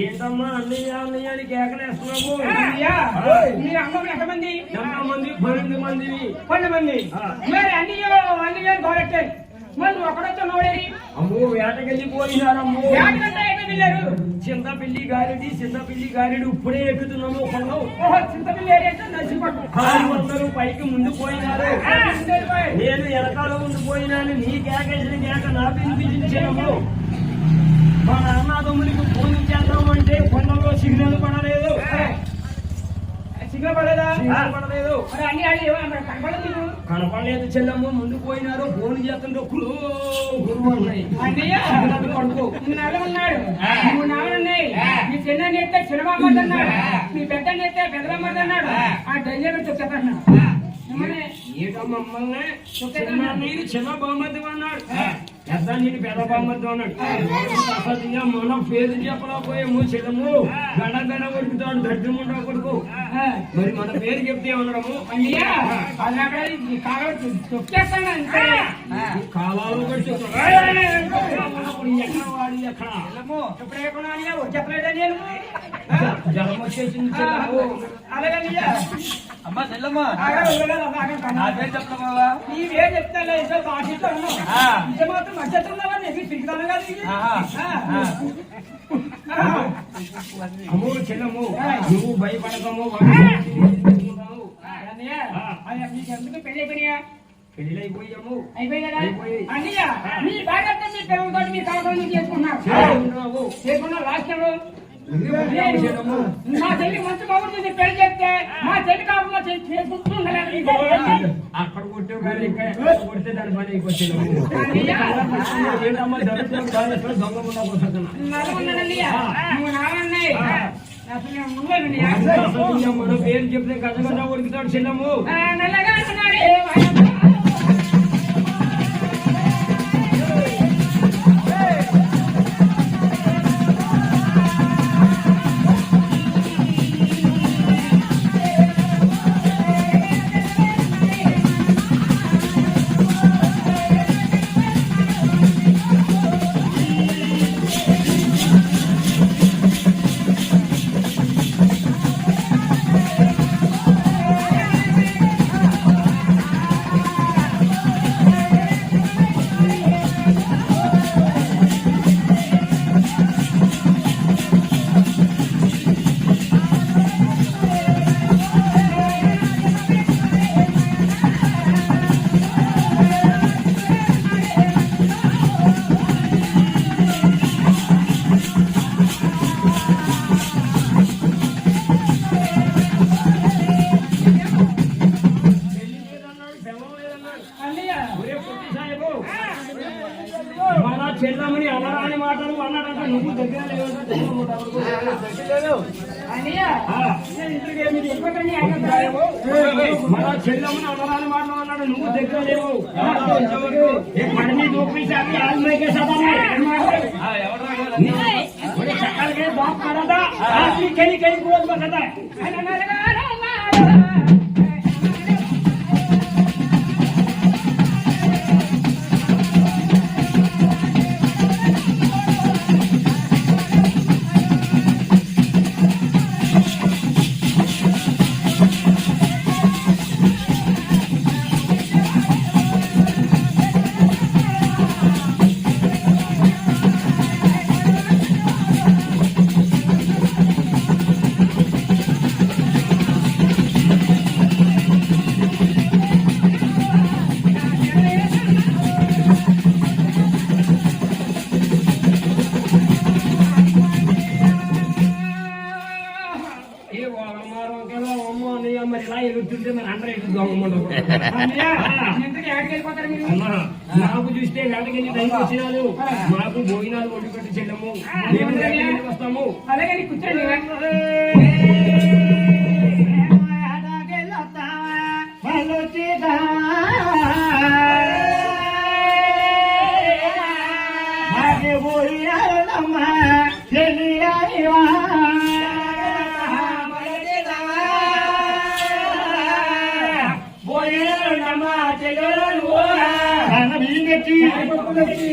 ఏంటమ్మా అన్నయ్య అన్నయ్య అని కేకలేస్తున్నాము ఎంతమంది ఎంతమంది పన్నెండు పన్నెండు మంది మరి గోరెట్టే మరి ఒకడొచ్చా అమ్మో పోయినారమ్మో ఎక్కడ వెళ్ళారు చింత పిల్లి గారెడి చింత పిల్లి గారెడి ఇప్పుడే ఎక్కుతున్నాము కొండవు ఓహో చింతపిల్లి ఏరియా అంటే కాలు పైకి ముందు పోయినారు నేను ఉండేదిపోయి. నేను వెనకాల నీ కేకేసిన కేక నా పిలిపించినప్పుడు మా నాన్నదమ్ముడికి ఫోన్ చేద్దామంటే కొండలో సిగ్నల్ పడలేదు. సిగ్నల్ పడలేదా? సిగ్నల్ పడలేదు. నీకు కనపడలేదు. చెల్లమ్మ ముందు పోయినారు ఫోన్ చేస్తుంటే కురు గురువు అన్నాయి. అన్నయ్య సిగ్నల్ పడుకో నాన్న ఉన్నాడు. నువ్వు నాన్న ఉన్నాయి. నీ చిన్న నేతే చిన్నబామ్మ అన్నాడు. నీ పెద్ద నేతే పెద్దబామ్మ అన్నాడు. ఆ డైజర్ ఏటమ్మమ్మల్ని చిన్న నీరు చిన్న బహుమతి అన్నాడు. పెద్ద నీరు పెద్ద అన్నాడు అసలు మన పేరు చెప్పలేకపోయాము చెల్లము గడ గడ ఉడుకుతాడు దడ్డముండ కొడుకు మరి మన పేరు చెప్తే కాగలు తొక్కేస్తాను అంతే కాలాలు కొట్టి ఎక్కడ వాడి ఎక్కడ ఇప్పుడు ఏ కొనాలి చెప్పలేదా నేను జలం వచ్చేసింది చెల్లము అలాగే అన్నయ్య అమ్మా చెల్లమ్మ ఆగా ఉండగా ఆగా నా కన్నా పేరు చెప్పలేమా నీవే చెప్తాలే ఇదో బాధ్యత ఉన్నావు ఆ. ఇంత మాత్రం మధ్యత ఉన్నావా నీకు సిగ్గుతాను కదా ఇది ఆహా. ఆ. ఆ. అమ్మో చెల్లము నువ్వు భయపడకము అన్నయ్య, అయ్యా, మీకెందుకు పెళ్లి అయిపోయినాయా? పెళ్ళైపోయాము అయిపోయి కదా? అయిపోయాయి. అన్నయ్య, మీ భార్యతో మీ పిల్లలతో మీ కళతో చేసుకున్నారు చేసుకున్నావు. చేసుకున్న మా చెల్లి మంచి బాబు చూసి పెళ్ళి చేస్తే మా చెల్లి కాకుండా అక్కడ కొట్టావు కానీ ఇక్కడ ఎక్కడ కొడితే దాని పని అయిపోతుంది ఏంటమ్మా దొంగ కొట్టుకున్నా నువ్వు నాన్నన్నాయి అసలు ఆ. నేను ఇంటికి ఏమి చెప్పకండి పుట్టి సాహెబు, మన చెల్లమని అనరాని మాటలు అన్నాడు నువ్వు దగ్గర లేవు ఏ పని మీద చూపించాలి ఆల్మైకే సదానే ఆ, ఎవరు రాగలరు? ఒరే చక్కలకే బాప్ కడదా ఆల్మీ కెలి కెలి కోల్ బకదా అందరూ దొంగమంటారు అమ్మా, నాకు చూస్తే వేటకెళ్ళి టైం వచ్చినాలు మాకు భోజనాలు వండి పెట్టి చెల్లము వస్తాము అలాగే కూర్చోండి I'm not Unity!